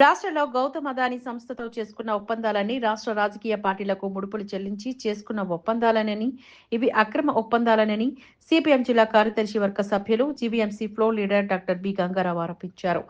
రాష్ట్రంలో గౌతమ్ అదానీ సంస్థతో చేసుకున్న ఒప్పందాలని రాష్ట్ర రాజకీయ పార్టీలకు ముడుపులు చెల్లించి చేసుకున్న ఒప్పందాలనని ఇవి అక్రమ ఒప్పందాలనని సిపిఎం జిల్లా కార్యదర్శి వర్గ సభ్యులు GVMC floor leader doctor B Gangarao ఆరోపించారు.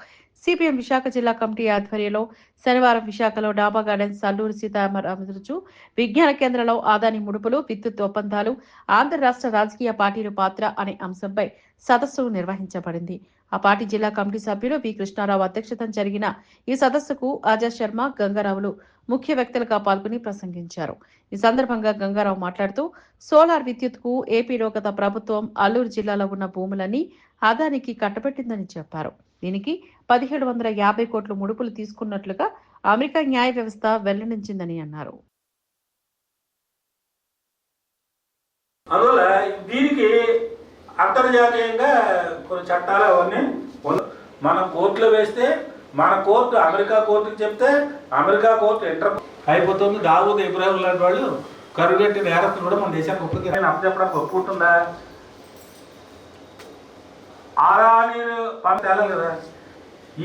సిపిఎం విశాఖ జిల్లా కమిటీ ఆధ్వర్యంలో శనివారం విశాఖలో డాబా గార్డెన్స్ అల్లూరు సీతారామరాజు విజ్ఞాన కేంద్రంలో ఆదాని ముడుపులు విద్యుత్ ఒప్పందాలు ఆంధ్ర రాష్ట్ర రాజకీయ పార్టీల పాత్ర అనే అంశంపై సదస్సు నిర్వహించబడింది. ఆ పార్టీ జిల్లా కమిటీ సభ్యులు వి. కృష్ణారావు అధ్యక్షతన జరిగిన ఈ సదస్సుకు ఆజా శర్మ గంగారావులు ముఖ్య వ్యక్తులుగా పాల్గొని ప్రసంగించారు. ఈ సందర్భంగా గంగారావు మాట్లాడుతూ సోలార్ విద్యుత్కు ఏపీలో గత ప్రభుత్వం అల్లూరు జిల్లాలో ఉన్న భూములన్నీ ఆదానికి కట్టబెట్టిందని చెప్పారు. దీనికి పదిహేడు వందల యాభై కోట్ల ముడుపులు తీసుకున్నట్లుగా అమెరికా న్యాయ వ్యవస్థ వెల్లడించిందని అన్నారు. అందువల్ల దీనికి అంతర్జాతీయంగా కొన్ని చట్టాలు అవన్నీ మన మనం కోర్టులో వేస్తే మన కోర్టు అమెరికా కోర్టుకి చెప్తే అమెరికా కోర్టు ఇంటర్ అయిపోతుంది. దావూద్ ఇబ్రాహిం లాంటి వాళ్ళు కరుగట్టి నేరస్తులు కూడా మన దేశానికి ఒప్పుకి అప్పచెప్పడానికి ఒప్పుకుంటుందా? ఆరాని పని తేలాలి కదా?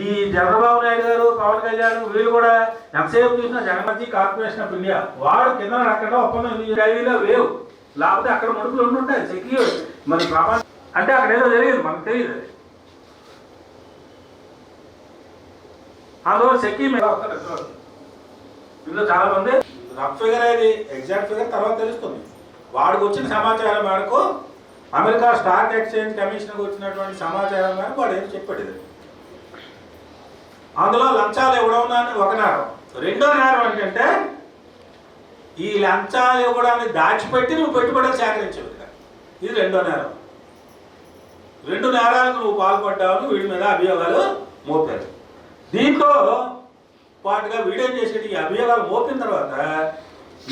ఈ చంద్రబాబు నాయుడు గారు పవన్ కళ్యాణ్ వీళ్ళు కూడా ఎంతసేపు చూసిన జగన్మతి కార్పొరేషన్ ఆఫ్ ఇండియా. వాడు కింద అక్కడ ఒప్పందం డైరీలో లేవు లేకపోతే అక్కడ ముడుపులు ఉండుంటాయి సెక్యూర్. మరి ప్రామా అంటే అక్కడ ఏదో తెలియదు మనకు తెలియదు అది. అందులో సెక్యూ మీద ఇందులో చాలా మంది రఫ్ ఫిగర్ అనేది ఎగ్జాక్ట్ ఫిగర్ తర్వాత తెలుస్తుంది. వాడికి వచ్చిన సమాచారం మేరకు అమెరికా స్టాక్ ఎక్స్చేంజ్ కమిషన్కి వచ్చినటువంటి సమాచారం కానీ వాడు ఏం చెప్పాడు అందులో లంచాలు ఇవ్వడం ఒక నేరం. రెండో నేరం ఏంటంటే ఈ లంచాలు ఇవ్వడాన్ని దాచిపెట్టి నువ్వు పెట్టుబడులు సేకరించావు ఇది రెండో నేరం. రెండు నేరాలకు నువ్వు పాల్పడ్డావు వీడి మీద అభియోగాలు మోపారు. దీంతో పాటుగా వీడియో చేసేది ఈ అభియోగాలు మోపిన తర్వాత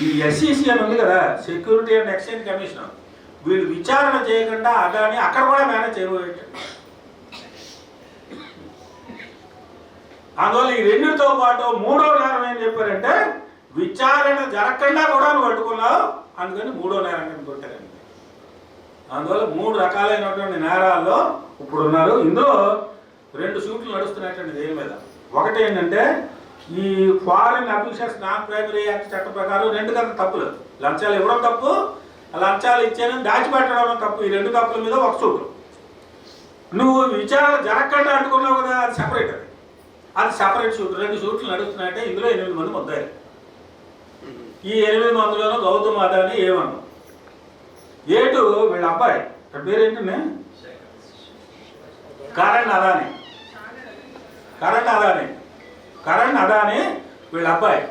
ఈ ఎస్ఈసి అని ఉంది కదా సెక్యూరిటీ అండ్ ఎక్స్చేంజ్ కమిషన్ వీడు విచారణ చేయకుండా అదాని అక్కడ కూడా మేనేజ్ చేయబోయేటట్టు అందువల్ల ఈ రెండుతో పాటు మూడో నేరం ఏం చెప్పారంటే విచారణ జరగకుండా కూడా నువ్వు పట్టుకున్నావు అందుకని మూడో నేరం కింద కొట్టారండి. అందువల్ల మూడు రకాలైనటువంటి నేరాల్లో ఇప్పుడు ఉన్నారు. ఇందులో రెండు సూట్లు నడుస్తున్నటువంటి దేని మీద? ఒకటి ఏంటంటే ఈ foreign officials non primary act చట్ట ప్రకారం రెండు కదా తప్పులు. లంచాలు ఇవ్వడం తప్పు లంచాలు ఇచ్చాను దాచిపెట్టడం తప్పు. ఈ రెండు తప్పుల మీద ఒక సూటు నువ్వు విచారణ జరగకుండా అంటుకున్నావు కదా అది సపరేట్ అది. అది సపరేట్ షూట్ రెండు షూట్లు నడుస్తున్నాయంటే ఇందులో ఎనిమిది మంది ముద్దాయి ఈ ఎనిమిది మందిలోనూ గౌతమ్ అదాని ఏమన్నా ఏటు వీళ్ళ అబ్బాయి? పేరేంటి కరణ్ అదాని. కరణ్ అదాని. కరణ్ అదాని వీళ్ళ అబ్బాయి.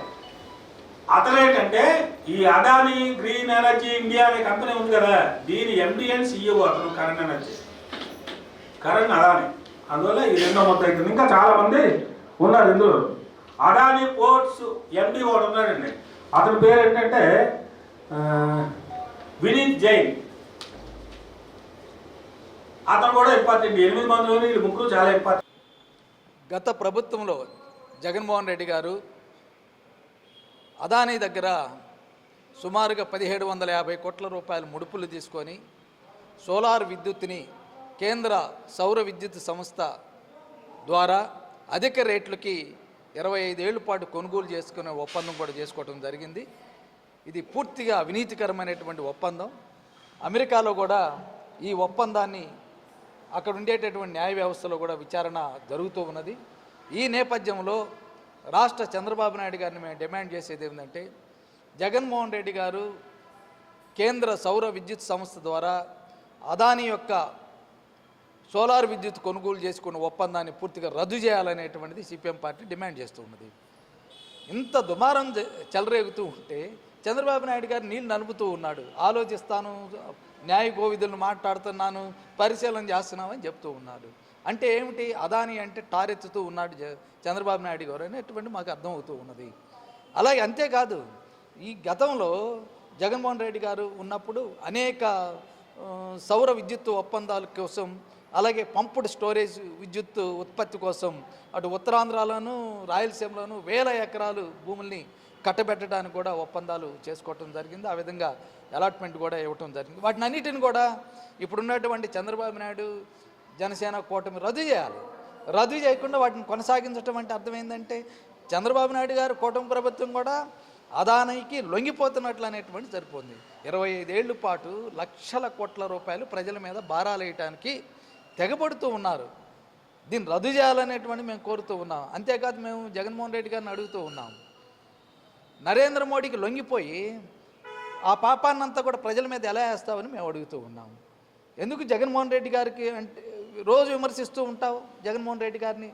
అతనేంటంటే ఈ అదాని గ్రీన్ ఎనర్జీ ఇండియా అనే కంపెనీ ఉంది కదా దీని ఎండి అండ్ సిఇఓ అతను కరణ్ ఎనర్జీ. కరణ్ అదాని. అందువల్ల ఈ రెండో మొత్తం అవుతుంది ఇంకా చాలామంది ఉన్నారు ఇందులో. అదాని పోర్ట్స్ ఎండి వాడు ఉన్నాడండి. అతని పేరు ఏంటంటే వినీత్ జైన్. అతను కూడా ఇంపార్టెంట్. ఎనిమిది మంది వీళ్ళు ముగ్గురు చాలా ఇంపార్టెంట్. గత ప్రభుత్వంలో జగన్మోహన్ రెడ్డి గారు అదానీ దగ్గర సుమారుగా పదిహేడు వందల యాభై కోట్ల రూపాయల ముడుపులు తీసుకొని సోలార్ విద్యుత్ని కేంద్ర సౌర విద్యుత్ సంస్థ ద్వారా అధిక రేట్లకి ఇరవై ఐదేళ్ళ పాటు కొనుగోలు చేసుకునే ఒప్పందం కూడా చేసుకోవడం జరిగింది. ఇది పూర్తిగా అవినీతికరమైనటువంటి ఒప్పందం. అమెరికాలో కూడా ఈ ఒప్పందాన్ని అక్కడ ఉండేటటువంటి న్యాయ వ్యవస్థలో కూడా విచారణ జరుగుతూ ఉన్నది. ఈ నేపథ్యంలో రాష్ట్ర చంద్రబాబు నాయుడు గారిని మేము డిమాండ్ చేసేది ఏంటంటే జగన్మోహన్ రెడ్డి గారు కేంద్ర సౌర విద్యుత్ సంస్థ ద్వారా అదాని యొక్క సోలార్ విద్యుత్ కొనుగోలు చేసుకున్న ఒప్పందాన్ని పూర్తిగా రద్దు చేయాలనేటువంటిది సిపిఎం పార్టీ డిమాండ్ చేస్తూ ఉన్నది. ఇంత దుమారం చెలరేగుతూ ఉంటే చంద్రబాబు నాయుడు గారు నీళ్ళు నలుపుతూ ఉన్నాడు. ఆలోచిస్తాను న్యాయ గోవిధులను మాట్లాడుతున్నాను పరిశీలన చేస్తున్నామని చెప్తూ ఉన్నాడు. అంటే ఏమిటి? అదాని అంటే టారెత్తుతూ ఉన్నాడు చంద్రబాబు నాయుడు గారు అనేటువంటి మాకు అర్థమవుతూ ఉన్నది. అలాగే అంతేకాదు ఈ గతంలో జగన్మోహన్ రెడ్డి గారు ఉన్నప్పుడు అనేక సౌర విద్యుత్ ఒప్పందాల కోసం అలాగే పంపుడ్ స్టోరేజ్ విద్యుత్ ఉత్పత్తి కోసం అటు ఉత్తరాంధ్రలోను రాయలసీమలోను వేల ఎకరాలు భూముల్ని కట్టబెట్టడానికి కూడా ఒప్పందాలు చేసుకోవటం జరిగింది. ఆ విధంగా అలాట్మెంట్ కూడా ఇవ్వటం జరిగింది. వాటిని అన్నిటిని కూడా ఇప్పుడున్నటువంటి చంద్రబాబు నాయుడు జనసేన కూటమి రద్దు చేయాలి. రద్దు చేయకుండా వాటిని కొనసాగించడం అంటే అర్థం ఏంటంటే చంద్రబాబు నాయుడు గారు కూటమి ప్రభుత్వం కూడా అదానికి లొంగిపోతున్నట్లు అనేటువంటి సరిపోతుంది ఇరవై ఐదేళ్ళ పాటు లక్షల కోట్ల రూపాయలు ప్రజల మీద భారాలేయటానికి తెగబడుతూ ఉన్నారు. దీన్ని రద్దు చేయాలనేటువంటి మేము కోరుతూ ఉన్నాం. అంతేకాదు మేము జగన్మోహన్ రెడ్డి గారిని అడుగుతూ ఉన్నాం. నరేంద్ర మోడీకి లొంగిపోయి ఆ పాపాన్నంతా కూడా ప్రజల మీద ఎలా వేస్తామని మేము అడుగుతూ ఉన్నాం. ఎందుకు జగన్మోహన్ రెడ్డి గారికి అంటే రోజు విమర్శిస్తూ ఉంటావు జగన్మోహన్ రెడ్డి గారిని.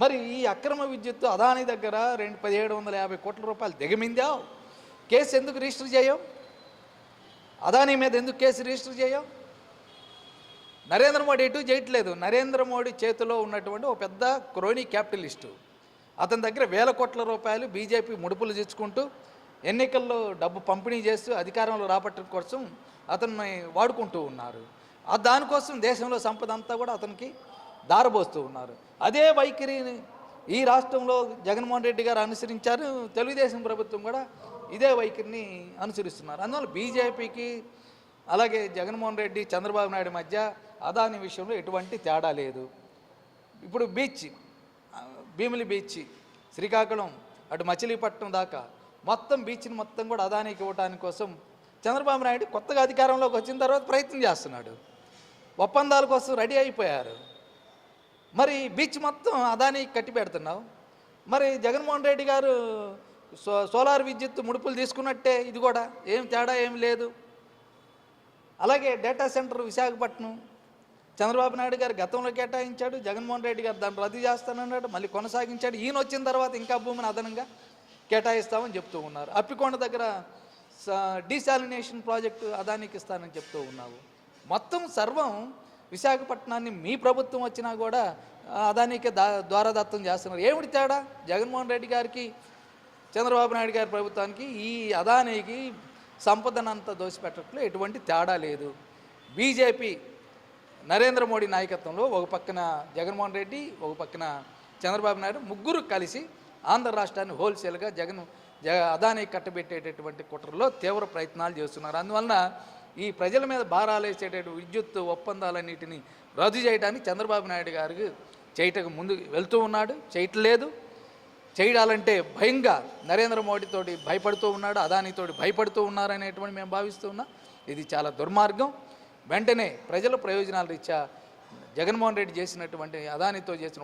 మరి ఈ అక్రమ విద్యుత్తు అదాని దగ్గర రెండు పదిహేడు వందల యాభై కోట్ల రూపాయలు దిగమిందావు. కేసు ఎందుకు రిజిస్టర్ చేయవు అదాని మీద ఎందుకు కేసు రిజిస్టర్ చేయవు నరేంద్ర మోడీ ఎటు చేయట్లేదు నరేంద్ర మోడీ చేతిలో ఉన్నటువంటి ఒక పెద్ద క్రోనీ క్యాపిటలిస్టు. అతని దగ్గర వేల కోట్ల రూపాయలు బీజేపీ ముడుపులు తెచ్చుకుంటూ ఎన్నికల్లో డబ్బు పంపిణీ చేస్తూ అధికారంలో రాబట్టడం కోసం అతన్ని వాడుకుంటూ ఉన్నారు. దానికోసం దేశంలో సంపద అంతా కూడా అతనికి దారబోస్తూ ఉన్నారు. అదే వైఖరిని ఈ రాష్ట్రంలో జగన్మోహన్ రెడ్డి గారు అనుసరించారు. తెలుగుదేశం ప్రభుత్వం కూడా ఇదే వైఖరిని అనుసరిస్తున్నారు. అందువల్ల బీజేపీకి అలాగే జగన్మోహన్ రెడ్డి చంద్రబాబు నాయుడు మధ్య అదాని విషయంలో ఎటువంటి తేడా లేదు. ఇప్పుడు బీచ్ భీమిలి బీచ్ శ్రీకాకుళం అటు మచిలీపట్నం దాకా మొత్తం బీచ్ని మొత్తం కూడా అదానికి ఇవ్వడానికి కోసం చంద్రబాబు నాయుడు కొత్తగా అధికారంలోకి వచ్చిన తర్వాత ప్రయత్నం చేస్తున్నాడు. ఒప్పందాల కోసం రెడీ అయిపోయారు. మరి బీచ్ మొత్తం అదానికి కట్టి పెడుతున్నావు. మరి జగన్మోహన్ రెడ్డి గారు సో సోలార్ విద్యుత్ ముడుపులు తీసుకున్నట్టే ఇది కూడా ఏం తేడా ఏం లేదు. అలాగే డేటా సెంటర్ విశాఖపట్నం చంద్రబాబు నాయుడు గారు గతంలో కేటాయించాడు జగన్మోహన్ రెడ్డి గారు దాన్ని రద్దు చేస్తానన్నాడు మళ్ళీ కొనసాగించాడు ఈయన వచ్చిన తర్వాత ఇంకా భూమిని అదనంగా కేటాయిస్తామని చెప్తూ ఉన్నారు. అప్పికొండ దగ్గర డీసాలినేషన్ ప్రాజెక్టు అదానికి ఇస్తానని చెప్తూ ఉన్నావు. మొత్తం సర్వం విశాఖపట్నాన్ని మీ ప్రభుత్వం వచ్చినా కూడా అదానికే దా ద్వారదత్తం చేస్తున్నారు. ఏమిటి తేడా? జగన్మోహన్ రెడ్డి గారికి చంద్రబాబు నాయుడు గారి ప్రభుత్వానికి ఈ అదానికి సంపదనంతా దోసిపెట్టట్లో ఎటువంటి తేడా లేదు. బీజేపీ నరేంద్ర మోడీ నాయకత్వంలో ఒక పక్కన జగన్మోహన్ రెడ్డి ఒక పక్కన చంద్రబాబు నాయుడు ముగ్గురు కలిసి ఆంధ్ర రాష్ట్రాన్ని హోల్సేల్గా జగన్ జగ అదానికి కట్టబెట్టేటటువంటి కుట్రలో తీవ్ర ప్రయత్నాలు చేస్తున్నారు. అందువలన ఈ ప్రజల మీద భారాలేసేటటువంటి విద్యుత్ ఒప్పందాలన్నిటిని రద్దు చేయడానికి చంద్రబాబు నాయుడు గారికి చేయటకు ముందు వెళ్తూ ఉన్నాడు. చేయట్లేదు. చేయాలంటే భయంగా నరేంద్ర మోడీతోటి భయపడుతూ ఉన్నాడు. అదానితోటి భయపడుతూ ఉన్నారు అనేటువంటి మేము భావిస్తూ ఉన్నాం. ఇది చాలా దుర్మార్గం. వెంటనే ప్రజల ప్రయోజనాల రీత్యా జగన్మోహన్ రెడ్డి చేసినటువంటి అదానితో చేసిన